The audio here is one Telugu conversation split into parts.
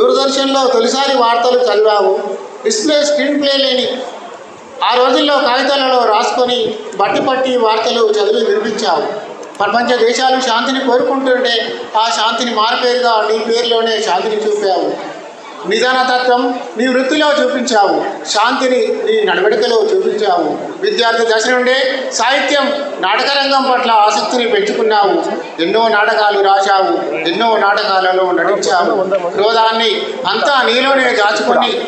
దూరదర్శన్లో తొలిసారి వార్తలు చదివావు డిస్ప్లే స్క్రీన్ ప్లే లేని ఆ రోజుల్లో కాగితాలలో రాసుకొని బట్టి పట్టి వార్తలు చదివి వినిపించావు ప్రపంచ దేశాలు శాంతిని కోరుకుంటుంటే ఆ శాంతిని మారుపేరుగా నీ పేరులోనే శాంతిని చూపావు. నిదానతత్వం నీ వృత్తిలో చూపించావు. శాంతిని నీ నడవడికలో చూపించావు. విద్యార్థి దశ నుండే సాహిత్యం నాటకరంగం పట్ల ఆసక్తిని పెంచుకున్నావు. ఎన్నో నాటకాలు రాశావు. ఎన్నో నాటకాలలో నటించావు. క్రోధాన్ని అంతా నీలోనే దాచుకొని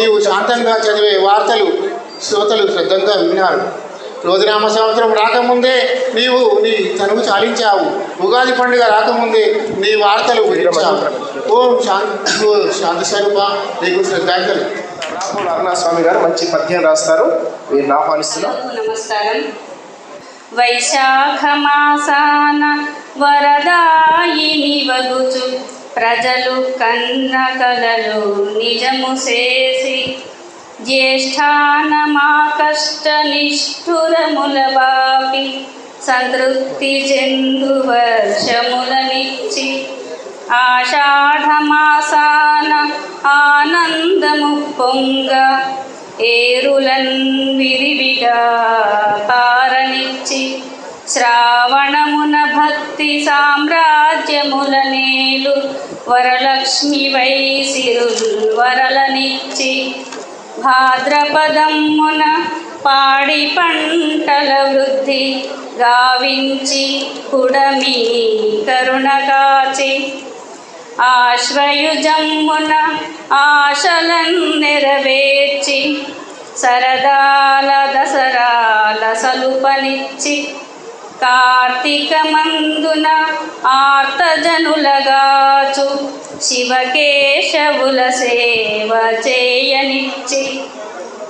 నీవు శాంతంగా చదివే వార్తలు శ్రోతలు శ్రద్ధంగా విన్నారు. రోజునామ సంవత్సరం రాకముందే నీవు నీ తనువు చాలించావు. ఉగాది పండుగ రాకముందే నీ వార్తలు వినిపించావు. ఓం శాంతి ఓ శాంతి స్వరూప నీకు శ్రద్ధాంజలి రాపూర్ అరుణా స్వామి గారు మంచి పద్యం రాస్తారు. వీరిని ఆహ్వానిస్తున్నాం. నమస్కారం. వైశాఖ మాసాన వరదాయిని వగుచు ప్రజలు కన్న కలలు నిజము చేసి. జ్యేష్ఠానమా కష్ట సంతృప్తి చెందు వర్షములనిచ్చి ఆషాఢమాసాన ఆనందము పొంగ ఏరులన్ విరివిగా పారనిచ్చి శ్రావణమున భక్తి సామ్రాజ్యముల నేలు వరలక్ష్మి వైసిరుల్ వరలనిచ్చి భాద్రపదమ్మున పాడి పంటల వృద్ధి గావించి కుడమి కరుణ కాచి ఆశ్వయుజమ్మున ఆశలను నెరవేర్చి సరదాల దసరాల సలుపనిచ్చి కార్తీక మందున ఆర్తజనులగాచు శివకేశవుల సేవ చేయనిచ్చి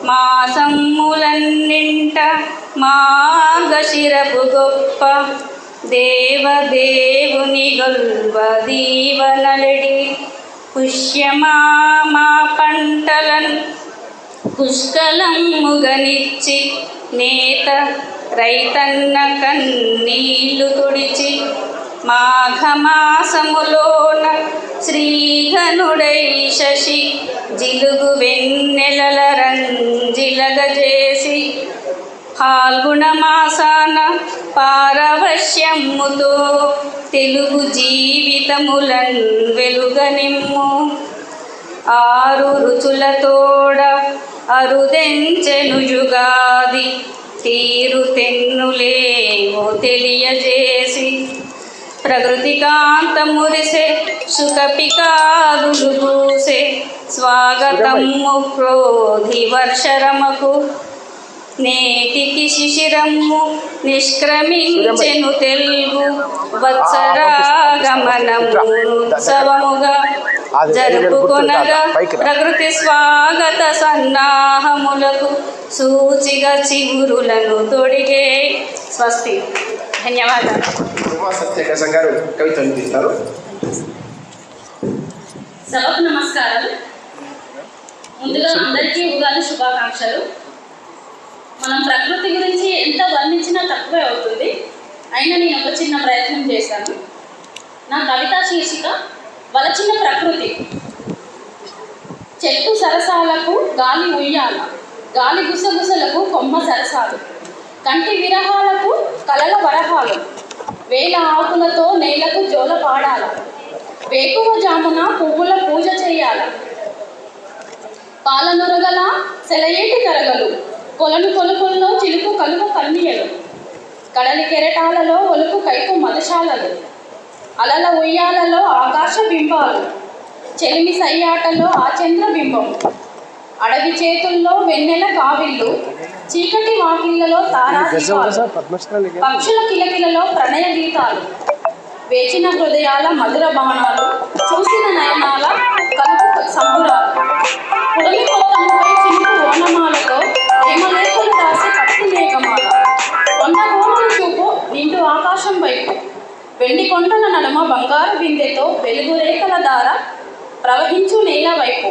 మాసమ్ములన్నింట మాగశిరపు గొప్ప దేవదేవుని గొల్వ దీవనలడి. పుష్యమా మా పంటలను పుష్కలమ్ముగనిచ్చి నేత రైతన్న కన్నీళ్ళు తుడిచి మాఘమాసములోన శ్రీఘనుడై శశి జిలుగు వెన్నెలల రంజిలగజేసి ఫాల్గుణ మాసాన పారవశ్యముతో తెలుగు జీవితములన్ వెలుగనిమ్ము. ఆరు రుచులతోడ అరుదెంచెను యుగాది తీరు తెన్నులేవో తెలియజేసి ప్రకృతి కాంత మురిసే సుఖపికాదులు పూసే స్వాగతము క్రోధి వర్షరమకు. నేటికి శిశిరము నిష్క్రమించెను తెలుగు వత్సరాగమనము ఉత్సవముగా జరుపుకొనగా ప్రకృతి స్వాగత సన్నాహములకు సూచిగా చిగురులను తొడిగే. స్వస్తి. ధన్యవాదాలు. గారు కవిత వినిపిస్తారు సభకు నమస్కారం. ముందుగా అందరికీ ఉగాది శుభాకాంక్షలు. మనం ప్రకృతి గురించి ఎంత వర్ణించినా తక్కువే అవుతుంది. అయినా నేను ఒక చిన్న ప్రయత్నం చేశాను. నా కవితా శీర్షిక వలచిన ప్రకృతి. చెట్టు సరసాలకు గాలి ఉయ్యాల. గాలి గుసగుసలకు కొమ్మ సరసాలు. కంటి విరహాలకు కలల వరహాలు. వేల ఆకులతో నేలకు జోల పాడాల. వేకువ జామున పువ్వుల పూజ చేయాల. పాలనొరగల సెలయేటి కరగలు. కొలను కొలుకుల్లో చిలుకు కలుపు కన్నీయలు. కడలి కెరటాలలో ఒలుకు కైపు మదశాలలు అలల ఉయ్యాలలో ఆకాశ బింబాలు చెలిమి సయ్యాటలో ఆ చంద్ర బింబం అడవి చేతుల్లో వెన్నెల కావిళ్ళు చీకటి వాకిళ్ళలో పక్షుల కిలకిలలో ప్రణయ గీతాలు వేచిన హృదయాల మధుర బాణాలు చూసిన నయనాల కలుపు సంబురాలు. పుడమి కొత్తముపై చినుకు ఓనమాలతో రాసి పత్తి మేఘమాల. కొండ చూపు నిండు ఆకాశం వైపు. వెండి కొండల నడుమ బంగారు బిందెతో వెలుగు రేఖల దార ప్రవహించు నేల వైపు.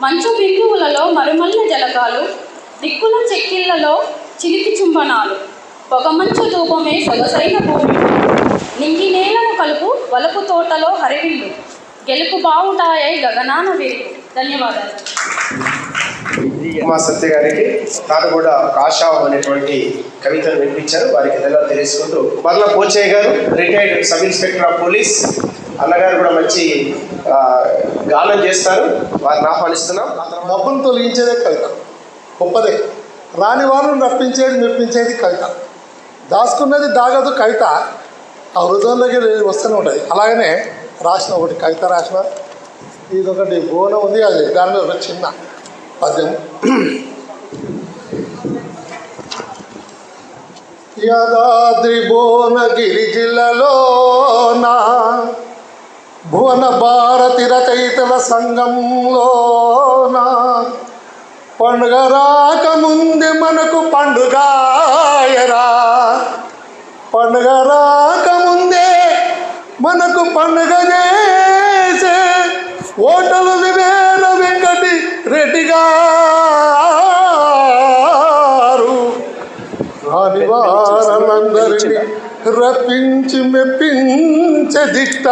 మంచు బిందువులలో మరుమల్ల జలకాలు దిక్కుల చెక్కిళ్ళలో చిలికి చుంబనాలు. పొగమంచు ధూపమే సొగసైన భూమి. నింగి నేలను కలుపు వలపు తోటలో హరివిల్లు. గెలుపు బావుటాయై గగనాన వేరు ధన్యవాదాలు. ఉమా సత్య గారికి తాను కూడా ఒక ఆశావం అనేటువంటి కవితను వినిపించారు. వారికి ధన్యవాదాలు తెలియజేసుకుంటూ మరల పోచయ్య గారు retired sub inspector of police అన్నగారు కూడా మంచి ఆ, గానం చేస్తారు. వారిని ఆహ్వానిస్తున్నాం. డబ్బును తొలగించేదే కవిత గొప్పదే. రాని వాళ్ళని రప్పించేది మెప్పించేది కవిత. దాచుకున్నది దాగదు కవిత. ఆ హృదయంలోకి వస్తూనే ఉంటుంది. అలాగనే రాసిన ఒకటి కవిత రాసిన ఇదొకటి బోనం ఉంది అది దాని మీద ఒక చిన్న పద్యం. యదాద్రి భువనగిరి జిల్లాలోన భువన భారతి రచయితల సంఘంలోన పండుగ రాకముందే మనకు పండుగ పండుగ రా మనకు పండుగ చేసే ఓటలు వివేర వెంకటి రెడ్డి గారు. వారందరినీ రప్పించి మెప్పించే దిట్ట.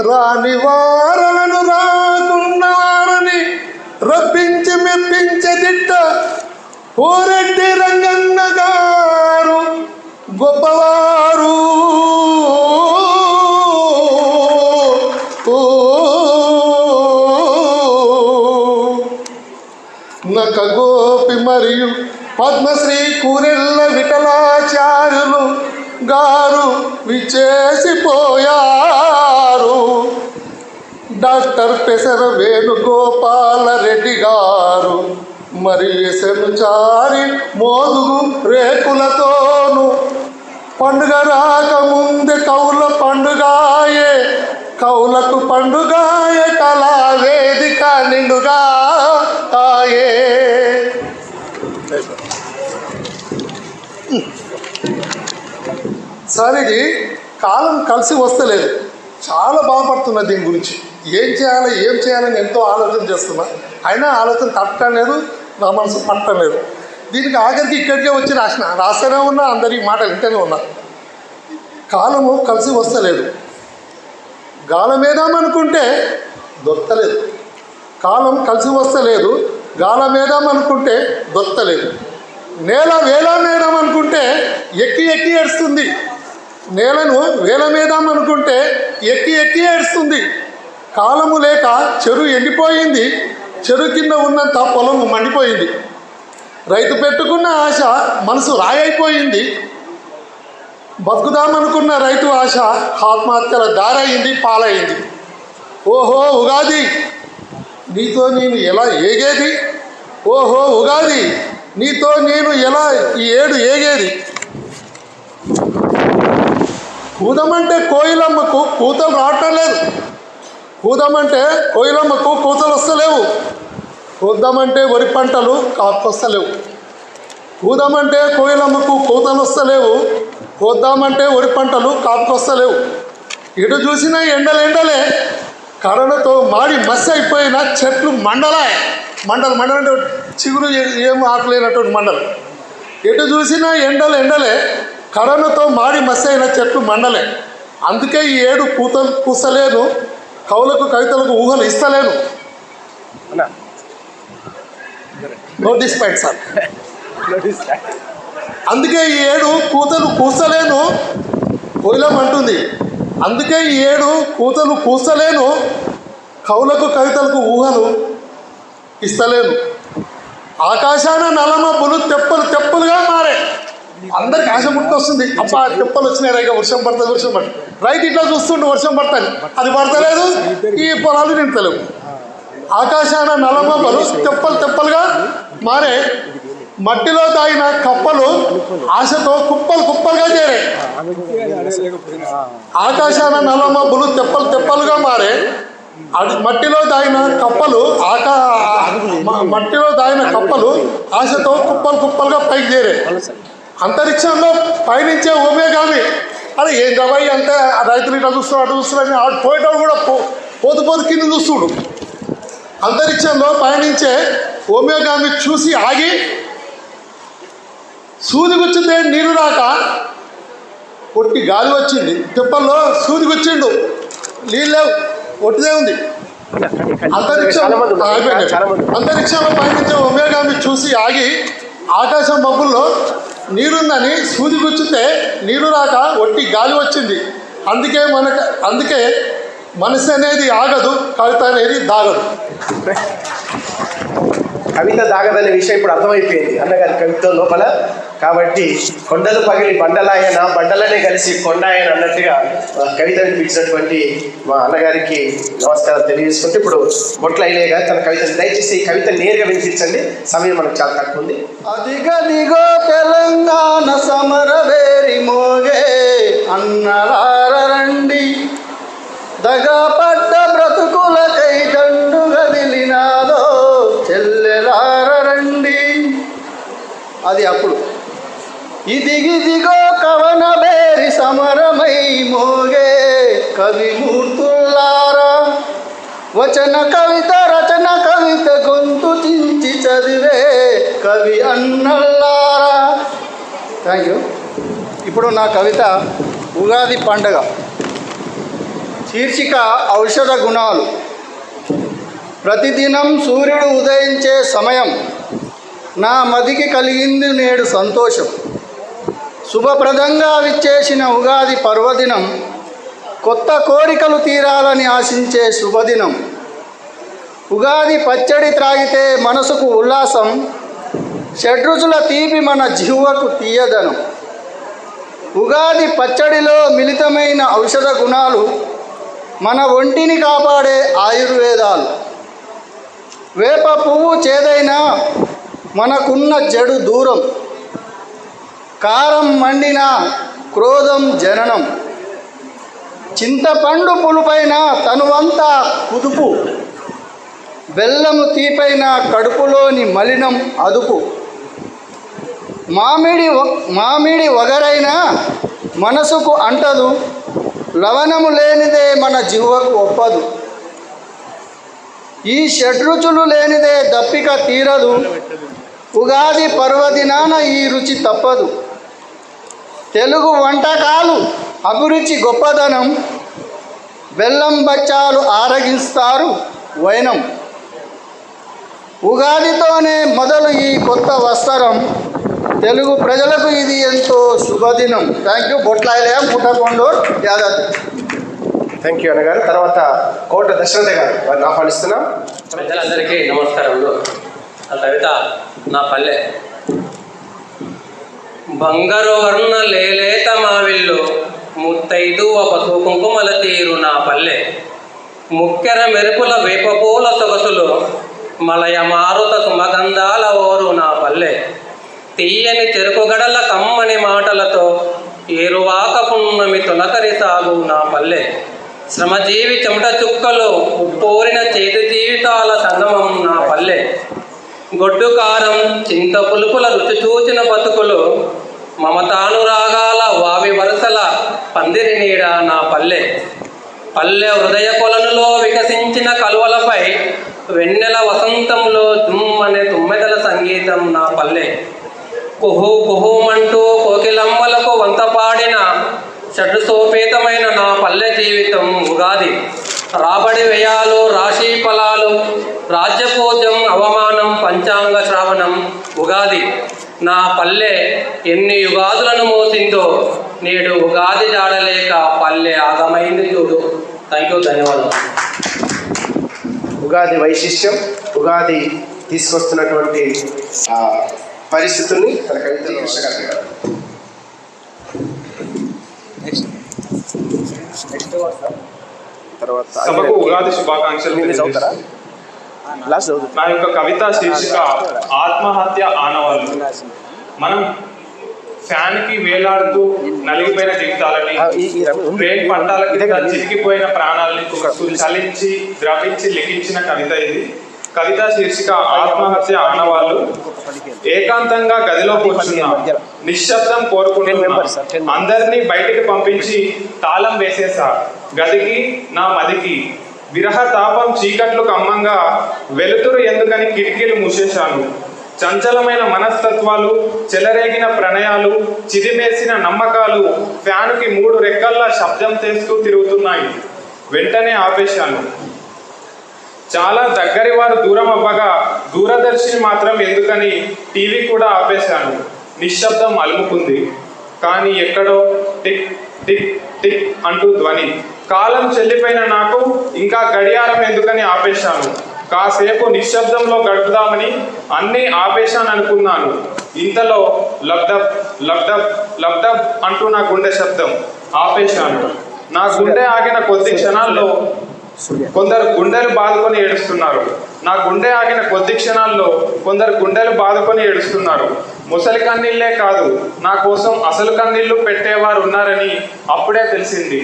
రాని వారలను రాకున్న వారని రప్పించి మెప్పించే దిట్ట. పోరెడ్డి రంగన్న గారు గొప్పవారు. నక గోపి మరియు పద్మశ్రీ కూరెళ్ళ విఠలాచార్యులు గారు విచ్చేసిపోయారు. డాక్టర్ పెసర వేణుగోపాల రెడ్డి గారు మరి చారి మోదుగు రేకులతోను. పండుగ రాకముందే కౌల పండుగాయే కౌలకు పండుగాయే కళా స్వామీజీ కాలం కలిసి వస్తలేదు. చాలా బాధపడుతున్నా దీని గురించి. ఏం చేయాలి ఏం చేయాలని ఎంతో ఆలోచన చేస్తున్నా. అయినా ఆలోచన తట్టలేదు నా మనసు పట్టలేదు దీనికి ఆఖరికి ఇక్కడికే వచ్చి రాసిన. రాస్తూనే ఉన్నా అందరి మాట వింటూనే ఉన్నా. కాలము కలిసి వస్తలేదు. గాలమేదామనుకుంటే దొత్తలేదు కాలం కలిసి వస్తలేదు గాలమేదామనుకుంటే దొత్తలేదు నేల వేలామేదాం అనుకుంటే ఎక్కి ఎక్కి ఏడుస్తుంది. నేలను వేలమేదాం అనుకుంటే ఎక్కి ఎక్కి ఏడుస్తుంది. కాలము లేక చెరువు ఎండిపోయింది. చెరువు కింద ఉన్నంత పొలం మండిపోయింది. రైతు పెట్టుకున్న ఆశ మనసు రాయైపోయింది. బతుకుదామనుకున్న రైతు ఆశ ఆత్మహత్యల దారైంది పాలైంది. ఓహో ఉగాది! నీతో నేను ఎలా ఏగేది? ఓహో ఉగాది! నీతో నేను ఎలా ఈ ఏడు ఏగేది? కూదమంటే కోయిలమ్మకు కూతలు రావటం లేదు. కూదమంటే కోయిలమ్మకు కూతలు వస్తలేవు. కూద్దామంటే వరి పంటలు కాపుకొస్తలేవు కూదమంటే కోయిలమ్మకు కూతలు వస్తలేవు. కోద్దామంటే వరి పంటలు కాపుకొస్తలేవు ఇటు చూసినా ఎండలు ఎండలే. కరణతో మాడి మస్ అయిపోయిన చెట్లు మండలే మండలు మండలం అంటే చిగురు ఏ- ఆకలేనటువంటి మండలు. ఎటు చూసినా ఎండలు ఎండలే. కరోనాతో మాడి మస్సి అయిన చెట్లు మండలే. అందుకే ఈ ఏడు కూతలు కూసలేను కవులకు కవితలకు ఊహలు ఇస్తలేను. నో డిస్పైట్ సార్ అందుకే ఈ ఏడు కూతలు కూసలేను కోయిలం అంటుంది. అందుకే ఈ ఏడు కూతలు కూసలేను కవులకు కవితలకు ఊహలు ఇస్తలేను. ఆకాశాన నలమబ్బులు తెప్పలు తెప్పలుగా మారే. అందరికి ఆశ వస్తుంది అబ్బా తెప్పలు వచ్చినాయి రైగా వర్షం పడుతుంది వర్షం పడుతుంది. రైతు ఇట్లా చూస్తుంటే వర్షం పడుతుంది. అది పడతలేదు ఈ పొలాలు నిండలేవు ఆకాశాన నలమబ్బలు తెప్పలు తెప్పలుగా మారే. మట్టిలో తాగిన కప్పలు ఆశతో కుప్పలు కుప్పలుగా చేరే. ఆకాశాన నలమబ్బులు తెప్పలు తెప్పలుగా మారే. అది మట్టిలో దాగిన కప్పలు ఆకా మట్టిలో దాగిన కప్పలు ఆశతో కుప్పలు కుప్పలుగా పైకి చేరే అంతరిక్షంలో పయనించే ఓమేగామి అరే ఏం కాబట్టి అంటే ఆ రైతులు ఇట్లా చూస్తున్నాడు అటు చూస్తున్నారని ఆడు పోయేటప్పుడు కూడా పో పోతు పోతు కింద చూస్తుడు. అంతరిక్షంలో పయనించే ఓమేగామి చూసి ఆగి సూది గుచ్చితే నీరు రాక కొట్టి గాలి వచ్చింది. తిప్పల్లో సూది గుచ్చిండు నీళ్ళు లేవు. ఒట్టిదే ఉంది. అంతరిక్షం. అంతరిక్షంలో పయనించే ఒమేగామి చూసి ఆగి ఆకాశం మబ్బుల్లో నీరుందని సూది గుచ్చితే నీరు రాక ఒట్టి గాలి వచ్చింది. అందుకే మనకు అందుకే మనసు అనేది ఆగదు కవిత అనేది దాగదు కవిత దాగదనే విషయం ఇప్పుడు అర్థమైపోయింది. అన్నగారి కవిత లోపల. కాబట్టి కొండలు పగిలి బండలాయన బండలనే కలిసి కొండాయన అన్నట్టుగా కవిత వినిపించినటువంటి మా అన్నగారికి నమస్కారం తెలియజేసుకుంటే ఇప్పుడు బొట్ల అయినాయి గారు తన కవితని. దయచేసి కవిత నేరుగా వినిపించండి. సమయం మనకు చాలా తక్కువ ఉంది. అదిగదిగో తెలంగాణ సమరవేరి మోగే అన్నలారండి దగపడ్డ అది అప్పుడు. ఇదిగిదిగో కవన బేరి సమరమై మోగే కవిమూర్తుల్లారా వచన కవిత రచన కవిత గొంతు చించి చదివే కవి అన్నల్లారా. Thank you. ఇప్పుడు నా కవిత ఉగాది పండగ. శీర్షిక ఔషధ గుణాలు. ప్రతిదినం సూర్యుడు ఉదయించే సమయం. నా మదికి కలిగింది నేడు సంతోషం. శుభప్రదంగా విచ్చేసిన ఉగాది పర్వదినం కొత్త కోరికలు తీరాలని ఆశించే శుభదినం. ఉగాది పచ్చడి త్రాగితే మనసుకు ఉల్లాసం షడ్రుచుల తీపి మన జీవకు తీయదనం. ఉగాది పచ్చడిలో మిళితమైన ఔషధ గుణాలు మన ఒంటిని కాపాడే ఆయుర్వేదాలు. వేప పువ్వు చేదైనా మనకున్న జడు దూరం. కారం మండిన క్రోధం జననం. చింతపండు పులుపైన తనువంతా కుదుపు. బెల్లము తీపైన కడుపులోని మలినం అదుపు. మామిడి మామిడి వగరైన మనసుకు అంటదు లవణము లేనిదే మన జివ్వకు ఒప్పదు. ఈ షడ్రుచులు లేనిదే దప్పిక తీరదు ఉగాది పర్వదినాన ఈ రుచి తప్పదు. తెలుగు వంటకాలు అభిరుచి గొప్పదనం. బెల్లం బచ్చాలు ఆరగిస్తారు వైనం. ఉగాదితోనే మొదలు ఈ కొత్త వస్త్రం. తెలుగు ప్రజలకు ఇది ఎంతో శుభదినం. Thank you. బొట్లాయలయ Puttakonduru Yadadri. Thank you అన్నగారు. తర్వాత కోట దశరథ గారు వారిని ఆహ్వానిస్తున్నాం. ప్రజలందరికీ నమస్కారములు. ఆ కవిత నా పల్లె. బంగారు వర్ణ లేలేత మావిల్లు ముత్తైదు పసుపు కుంకుమల తీరు నా పల్లె. ముక్కెర మెరుపుల వేపపూల సొగసులు మలయ మారుత సుమగంధాల ఓరు నా పల్లె. తీయని చెరుకుగడల కమ్మని మాటలతో ఏరువాక పున్నమి తొలకరి సాగు నా పల్లె. శ్రమజీవి చెమట చుక్కలు ఉప్పూరిన చేతి జీవితాల సంగమం నా పల్లె. గొడ్డు కారం చింత పులుపుల రుచి చూచిన బతుకులు మమతానురాగాల వావి వరుసల పందిరి నీడ నా పల్లె. పల్లె హృదయ కొలనులో వికసించిన కలువలపై వెన్నెల వసంతంలో తుమ్మనే తుమ్మెదల సంగీతం నా పల్లె. కుహు కుహుమంటూ కోకిలమ్మలకు వంత పాడిన సోపేతమైన నా పల్లె జీవితం ఉగాది. రాబడి వ్యయాలు రాశి ఫలాలు రాజ్యపూజ్యం ఉగాది. నా పల్లె ఎన్ని యుగాదులను మోసిందో నేడు ఉగాది జాడలేక పల్లె ఆగమైంది చూడు. థ్యాంక్ యూ ధన్యవాదాలు. ఉగాది వైశిష్ట్యం ఉగాది తీసుకొస్తున్నటువంటి ఆ, పరిస్థితుల్ని. తర్వాత సభకు ఉగాది శుభాకాంక్షలు. లాస్ట్ నా యొక్క కవిత శీర్షిక ఆత్మహత్య ఆనవాళ్ళు. మనం ఫ్యాన్కి వేలాడుతూ నలిగిపోయిన జీవితాలని ఆ, ఈ- ఈ రవి- ఉంది. ట్రైన్ పట్టాల ఇదే కింద కదా. చిరిగిపోయిన ప్రాణాలని చలించి ద్రవించి లిఖించిన కవిత ఇది. కవిత శీర్షిక ఆత్మహత్య ఆనవాళ్ళు. ఏకాంతంగా గదిలో కూర్చున్నా. నిశ్శబ్దం కోరుకుంటున్నా. అందరినీ బయటికి పంపించి తాళం వేసేసా గదికి నా మదికి. విరహ తాపం చీకట్లు కమ్మంగా వెలుతురు ఎందుకని కిటికీలు మూసేశాను. చంచలమైన మనస్తత్వాలు చెలరేగిన ప్రణయాలు చిదిమేసిన నమ్మకాలు ఫ్యానుకి మూడు రెక్కల్లా శబ్దం చేస్తూ తిరుగుతున్నాయి. వెంటనే ఆపేశాను. చాలా దగ్గరి వారు దూరం అవ్వగా దూరదర్శిని మాత్రం ఎందుకని టీవీ కూడా ఆపేశాను. నిశ్శబ్దం అలుముకుంది. కానీ ఎక్కడో టిక్ టిక్ టిక్ అంటూ ధ్వని. కాలం చెల్లిపోయిన నాకు ఇంకా గడియారం ఎందుకని ఆపేశాను. కాసేపు నిశ్శబ్దంలో గడుపుదామని అన్నీ ఆపేశాను అనుకున్నాను. ఇంతలో లబ్డబ్ లబ్డబ్ లబ్డబ్ అంటూ నా గుండె శబ్దం ఆపేశాను. నా గుండె ఆగిన కొద్ది క్షణాల్లో కొందరు గుండెలు బాదుకొని ఏడుస్తున్నారు. నా గుండె ఆగిన కొద్ది క్షణాల్లో కొందరు గుండెలు బాదుకొని ఏడుస్తున్నారు. ముసలి కన్నీళ్ళే కాదు నా కోసం అసలు కన్నీళ్ళు పెట్టేవారు ఉన్నారని అప్పుడే తెలిసింది.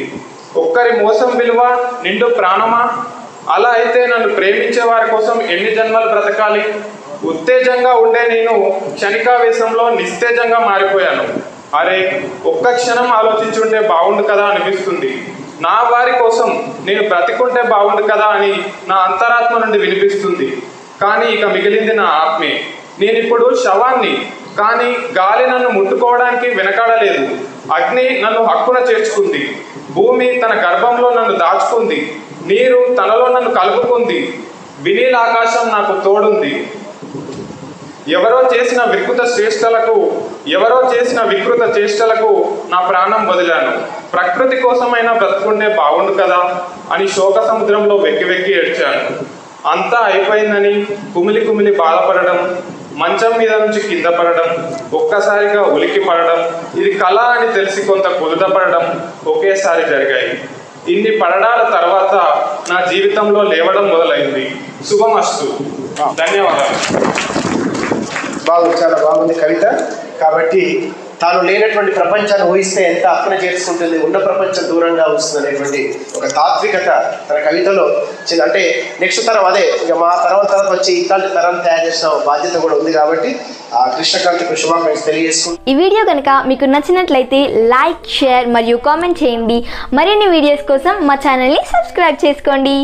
ఒక్కరి మోసం విలువ నిండు ప్రాణమా? అలా అయితే నన్ను ప్రేమించే వారి కోసం ఎన్ని జన్మలు బ్రతకాలి? ఉత్తేజంగా ఉండే నేను క్షణికావేశంలో నిస్తేజంగా మారిపోయాను. అరే ఒక్క క్షణం ఆలోచించుంటే బాగుండు కదా అనిపిస్తుంది. నా వారి కోసం నేను బ్రతికుంటే బాగుండు కదా అని నా అంతరాత్మ నుండి వినిపిస్తుంది. కానీ ఇక మిగిలింది నా ఆత్మే. నేను ఇప్పుడు శవాన్ని కానీ గాలి నన్ను ముట్టుకోవడానికి వెనకాడలేదు. అగ్ని నన్ను హక్కున చేర్చుకుంది. భూమి తన గర్భంలో నన్ను దాచుకుంది. నీరు తనలో నన్ను కలుపుకుంది. వినీల ఆకాశం నాకు తోడుంది. ఎవరో చేసిన వికృత చేష్టలకు ఎవరో చేసిన వికృత చేష్టలకు నా ప్రాణం వదిలాను. ప్రకృతి కోసమైనా బ్రతుకుంటే బాగుండు కదా అని శోక సముద్రంలో వెక్కి వెక్కి ఏడ్చాను. అంతా అయిపోయిందని కుమిలి కుమిలి బాధపడడం మంచం మీద నుంచి కింద పడడం ఒక్కసారిగా ఉలికి పడడం ఇది కళ అని తెలిసి కొంత కుదుటపడడం ఒకేసారి జరిగాయి. ఇన్ని పడడాల తర్వాత నా జీవితంలో లేవడం మొదలైంది. శుభమస్తు. ధన్యవాదాలు. బాగుంది చాలా బాగుంది కవిత. కాబట్టి తాను లేనటువంటి ప్రపంచాన్ని ఊహిస్తే ఎంత అక్కన చేర్చుకుంటుంది ఉన్న ప్రపంచం దూరంగా వస్తుంది అనేటువంటి ఒక తాత్వికత తన కవితలో చిన్న అంటే నెక్స్ట్ తరం అదే ఇక మా తరం తర్వాత వచ్చి ఇట్లాంటి తరం తయారు చేసిన బాధ్యత కూడా ఉంది కాబట్టి ఆ కృష్ణకాంత్కి శుభాకాంక్షలు తెలియజేసుకుంటాం ఈ వీడియో కనుక మీకు నచ్చినట్లయితే లైక్ షేర్ మరియు కామెంట్ చేయండి. మరిన్ని వీడియోస్ కోసం మా ఛానల్ని సబ్స్క్రైబ్ చేసుకోండి.